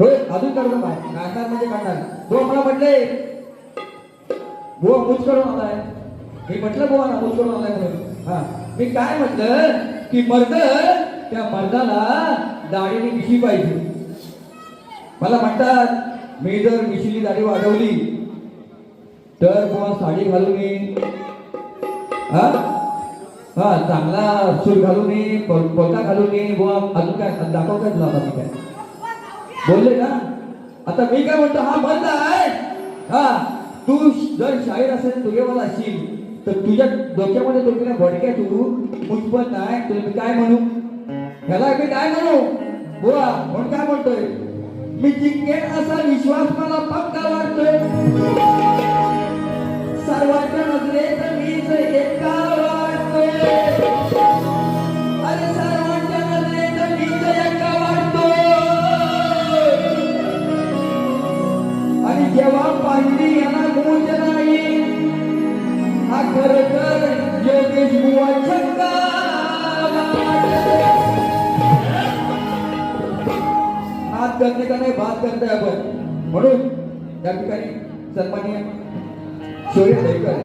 होय अजून काढू काय काढणार म्हणजे काढणार. तो मला म्हटले. बुवा मूज करून आलाय. मी म्हटलं बुवा ना मूज करून आलाय म्हणून. हा. मी काय म्हटलं की मर्द त्या मर्दाला दाढीने मिशी पाहिजे. मला म्हणतात मी जर मिशीली दाढी वाढवली तर बुवा साडी घालून ये. हा? हा चांगला सूर घालून ये पो- पोता घालून ये. बुवा अजून काय दाखवतात तुला आता मी काय? बोलले ना आता मी काय म्हणतो हा बंद आहे. हा तू जर शाहीर असेल तुझेवाला असशील तर तुझ्या डोक्यामध्ये डोक्याला भडक्या तू उत्पन्न आहे. तुला मी काय म्हणू? ह्याला मी काय म्हणू? बोला म्हणून काय म्हणतोय? मी जिंकेन असा विश्वास मला पक्का वाटतोय. सर्वांच्या नजरेत मीच योगेश करते का नाही बात करते आपण. म्हणून त्या ठिकाणी सन्मान्य शौर्य